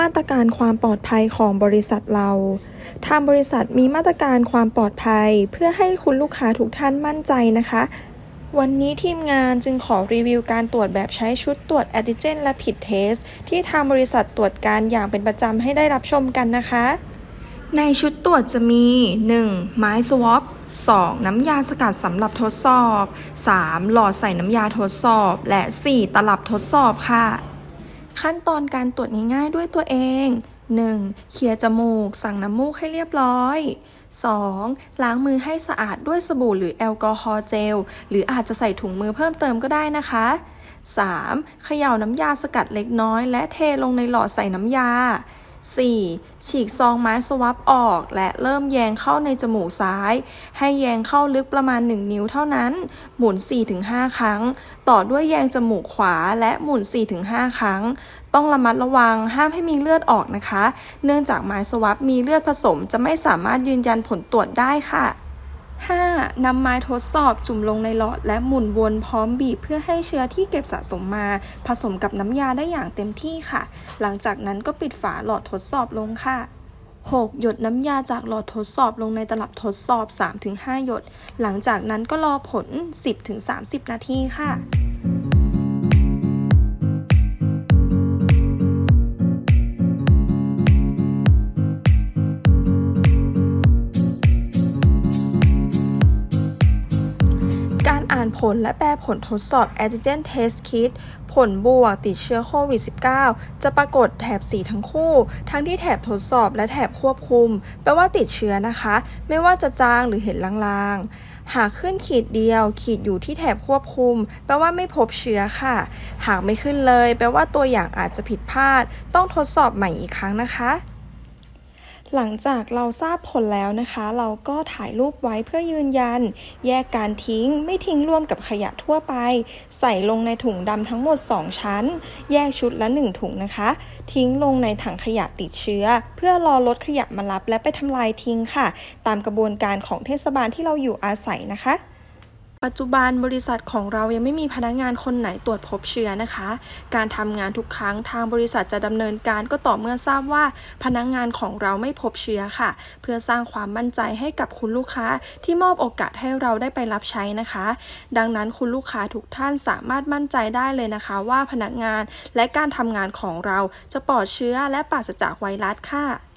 มาตรการความปลอดภัยของบริษัทเรา ทางบริษัทมีมาตรการความปลอดภัย เพื่อให้คุณลูกค้าทุกท่านมั่นใจนะคะ วันนี้ทีมงานจึงขอรีวิวการตรวจแบบใช้ชุดตรวจแอนติเจนและผิดเทส ที่ทางบริษัทตรวจการอย่างเป็นประจำให้ได้รับชมกันนะคะ ในชุดตรวจจะมี 1. ไม้สวอป 2. น้ำยาสกัดสำหรับทดสอบ 3. หลอดใส่น้ำยาทดสอบ และ 4. ตลับทดสอบค่ะ ขั้นตอนการตรวจง่ายๆด้วยตัวเอง 1. เคลียร์จมูก สั่งน้ำมูกให้เรียบร้อย 2. ล้างมือให้สะอาดด้วยสบู่หรือแอลกอฮอล์เจล หรืออาจจะใส่ถุงมือเพิ่มเติมก็ได้นะคะ 3. เขย่าน้ำยาสกัดเล็กน้อย และเทลงในหลอดใส่น้ำยา 4. ฉีกซองไม้สวับออก และเริ่มแยงเข้าในจมูกซ้าย ให้แยงเข้าลึกประมาณ 1 นิ้วเท่านั้น หมุน 4-5 ครั้ง ต่อด้วยแยงจมูกขวาและหมุน 4-5 ครั้ง ต้องระมัดระวังห้ามให้มีเลือดออกนะคะ เนื่องจากไม้สวับมีเลือดผสมจะไม่สามารถยืนยันผลตรวจได้ค่ะ 5. นำไม้ทดสอบจุ่มลงในหลอดและหมุนวนพร้อมบีบเพื่อให้เชื้อที่เก็บสะสมมา ผสมกับน้ำยาได้อย่างเต็มที่ค่ะ หลังจากนั้นก็ปิดฝาหลอดทดสอบลงค่ะ 6. หยดน้ำยาจากหลอดทดสอบลงในตลับทดสอบ 3-5 หยด หลังจากนั้นก็รอผล 10-30 นาทีค่ะ อ่านผลและแปลผลทดสอบ Antigen Test Kit ผลบวกติดเชื้อโควิด -19 จะปรากฏแถบสีทั้งคู่ ทั้งที่แถบทดสอบและแถบควบคุม แปลว่าติดเชื้อนะคะ ไม่ว่าจะจางหรือเห็นลางๆ หากขึ้นขีดเดียว ขีดอยู่ที่แถบควบคุม แปลว่าไม่พบเชื้อค่ะ หากไม่ขึ้นเลย แปลว่าตัวอย่างอาจจะผิดพลาด ต้องทดสอบใหม่อีกครั้งนะคะ หลังจากเราทราบผลแล้วนะคะ เราก็ถ่ายรูปไว้เพื่อยืนยัน แยกการทิ้ง ไม่ทิ้งร่วมกับขยะทั่วไป ใส่ลงในถุงดำทั้งหมด 2 ชั้น แยกชุดละ 1 ถุงนะคะ ทิ้งลงในถังขยะติดเชื้อ เพื่อรอรถขยะมารับและไปทำลายทิ้งค่ะ ตามกระบวนการของเทศบาลที่เราอยู่อาศัยนะคะ ปัจจุบันบริษัทของเรายังไม่มีพนักงานคนไหนตรวจพบเชื้อนะคะ การทำงานทุกครั้งทางบริษัทจะดำเนินการก็ต่อเมื่อทราบว่าพนักงานของเราไม่พบเชื้อค่ะ เพื่อสร้างความมั่นใจให้กับคุณลูกค้าที่มอบโอกาสให้เราได้ไปรับใช้นะคะ ดังนั้นคุณลูกค้าทุกท่านสามารถมั่นใจได้เลยนะคะ ว่าพนักงานและการทำงานของเราจะปลอดเชื้อและปราศจากไวรัสค่ะ